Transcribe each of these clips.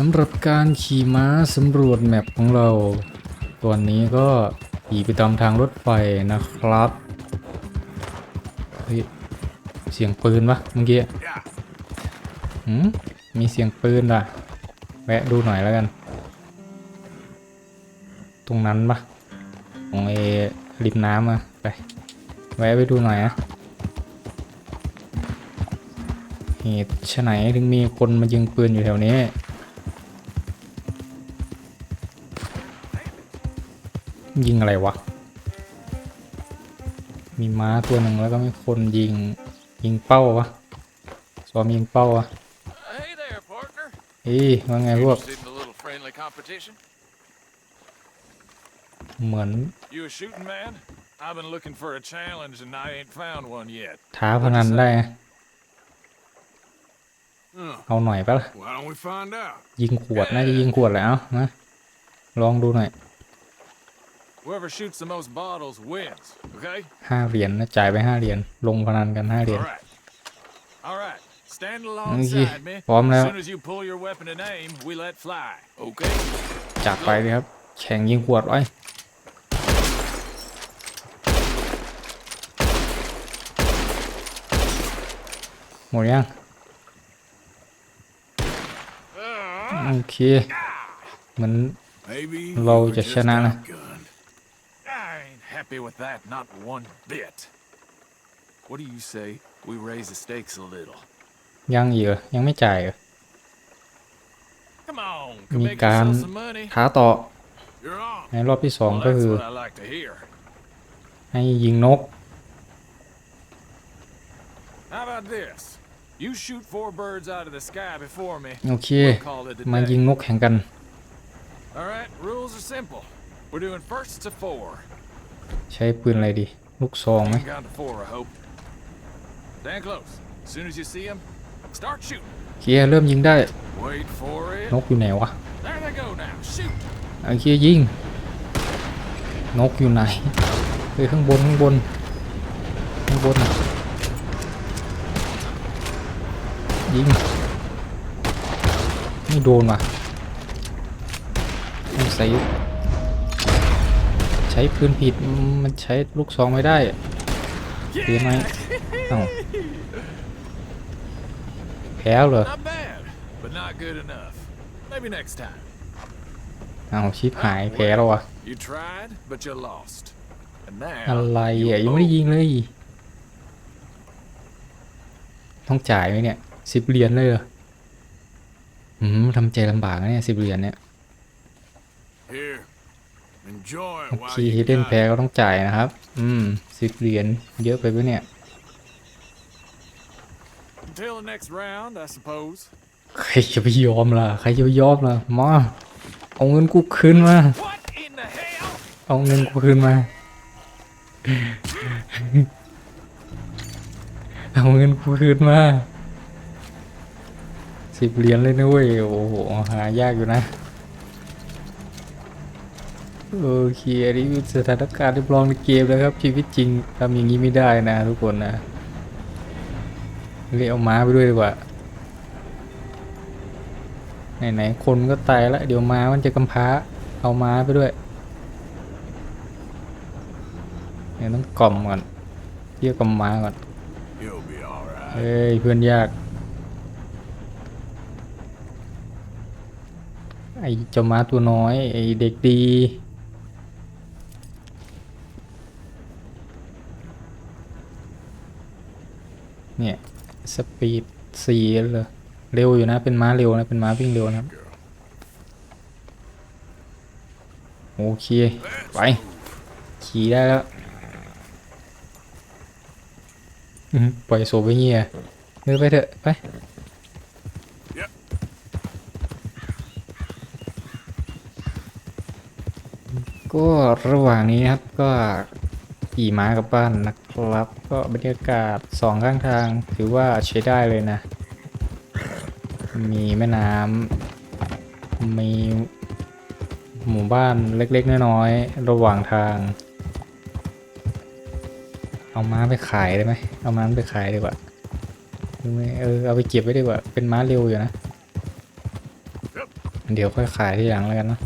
สำหรับการขี่ม้าสำรวจแมปของเราตัวนี้ก็ขี่ไปตามทางรถไฟนะครับเฮ้ยเสียงปืนปะเมื่อกี้หืมมีเสียงปืนว่ะ แวะดูหน่อยแล้วกัน ตรงนั้นปะตรงไอ้ริมน้ำอะไป แวะไปดูหน่อยนะเหตุไฉนถึงมีคนมายิงปืนอยู่แถวนี้ ยิงอะไรวะ มีม้าตัวหนึ่งแล้วก็มีคนยิงยิงเป้าวะซ้อมยิงเป้าวะ Hey there, partner. เฮ้ยว่าไงพวก Interested in a little friendly competition? เหมือน You a shooting man? I've been looking for a challenge and I ain't found one yet. ท้าพนันได้นะ Oh, เอาหน่อยปะล่ะ why don't we find out? ยิงขวดน่าจะยิงขวดแหล้วนะ ลองดูหน่อย Whoever shoots the most bottles wins, okay? ห้าเหรียญนะจ่ายไปห้าเหรียญลงพนันกันห้าเหรียญ All right. All right. Stand Okay, alongside me. pom As now. soon as you pull your weapon and aim, we let fly. Okay? จัดไปเลยครับ แข่งยิงขวดไว้หมดยังโอเคเหมือน Maybe Low you were just just shut down. outgunned. I ain't happy with that, not one bit. What do you say we raise the stakes a little? ยังอีกเหรอยังไม่จ่ายเหรอ Come on, can Mi make can- yourself some money. ท้าต่อ You're on. ในรอบที่สอง Well, ก็ that's คือ what I like to hear. ให้ยิงนก How about this? You shoot four birds out of the sky before me. โอเค We'll call it a มายิง day. นกแข่งกัน All right, rules are simple. We're doing first to four. ใช้ปืนอะไรดี ลูกซองไหม You count to four, I hope. Stand close. As soon as you see them, start shooting. โอเคเริ่มยิงได้ Wait for it. นกอยู่ไหนวะ There they go now. Shoot. โอเคยิง นกอยู่ไหนเฮ้ยข้างบนข้างบน ข้างบนน่ะยิง ไม่โดนว่ะต้องใส่ใช้ปืนผิดมันใช้ลูกซองไม่ได้เปลี่ยนไหมเอ้าแพ้เหรอ Not bad, but not good enough. Maybe next time. เอ้าชิปหายแพ้แล้ววะ You tried, but you lost. And อะ now ไร you อะยังไม่ได้ owe. ยิงเลยต้องจ่ายไหมเนี่ยสิบเหรียญเลยเหรออืมทำใจลำบากนะเนี่ยสิบเหรียญเนี่ย Here. Enjoy it โอ while เค you เล่น got แพ้ it. ก็ต้องจ่ายนะครับ อืมสิบเหรียญเยอะไปปะเนี่ย Until the next round, I suppose. ใครจะไปยอมล่ะ ใครจะไปยอมล่ะ มา เอาเงินกูคืนมา What in the hell? เอาเงินกูคืนมา เอาเงินกูคืนมาสิบเหรียญเลยนะเว้ย โอ้โห หายากอยู่นะ โอเคอันนี้สถานการณ์ที่ลองในเกมนะครับ ชีวิตจริงทำอย่างนี้ไม่ได้นะทุกคนนะเรียกเอาม้าไปด้วยดีกว่าไหนๆคนก็ตายแล้วเดี๋ยวม้ามันจะกำพร้าเอาม้าไปด้วยเดี๋ยวต้องกล่อมก่อนเรียกกล่อมม้าก่อนเฮ้ยเพื่อนยากไอเจ้าม้าตัวน้อยไอเด็กดี เนี่ยสปีดสี่เลยเร็วอยู่นะ เป็นม้าเร็วนะ เป็นม้าวิ่งเร็วนะโอเค ไป ขี่ได้แล้วปล่อยโซไปเงี้ยเดินไปเถอะ ไปก็ระหว่างนี้ครับก็ ขี่ม้ากลับบ้านนะครับ ก็บรรยากาศสองข้างทางถือว่าใช้ได้เลยนะ มีแม่น้ำมีหมู่บ้านเล็กๆน้อยๆระหว่างทาง เอาม้าไปขายได้ไหมเอาม้าไปขายดีกว่าหรือไม่เออเอาไปเก็บไว้ดีกว่าเป็นม้าเร็วอยู่นะเดี๋ยวค่อยขายที่หลังแล้วกันนะ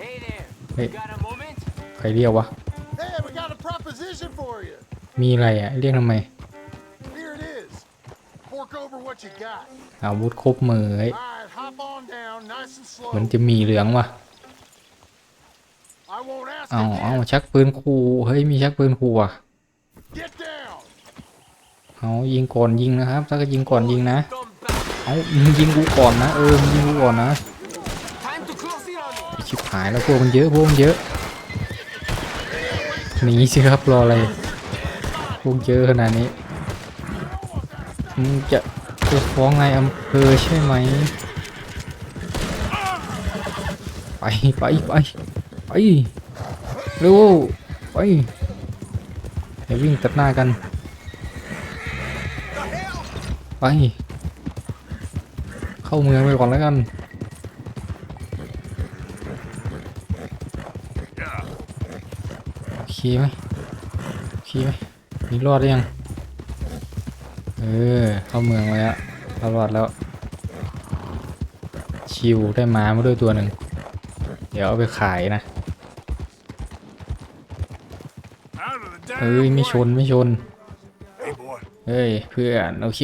Hey there. Hey. ครเรียกวะ Hey, we got a proposition for you. มีอะไรอะเรียกทำไม Here it is. Fork over what you got. อาวุธครบมือเฮ้ย All right, hop on down, nice and เหมือน slow. จะมีเหลืองว่ะ I won't ask เอาเอา again. ชักปืนขู่เฮ้ยมีชักปืนขู่อะ Get down. เอายิงก่อนยิงนะครับถ้าก็ยิงก่อนยิงนะ Come back. เอามึงยิงกูก่อนนะเออมึงยิงกูก่อนนะ Time to close the army. ไอ้ชิบหายแล้วพวกมันเยอะพวกมันเยอะ หนีสิครับรออะไรพวกเยอะขนาดนี้มึงจะจะฟ้องนายอำเภอใช่ไหมไปไปไปไปเร็วไปอย่าวิ่งตัดหน้ากัน ไป เข้าเมืองไปก่อนแล้วกัน โอ เคไหมโอเคไหมนี่รอดหรือยัง เออ เข้าเมืองมาแล้วเรารอดแล้ว ชิวได้ม้ามาด้วยตัวหนึ่ง เดี๋ยวเอาไปขายนะเอ้ย ไม่ชน ไม่ชน เฮ้ย เพื่อน โอเค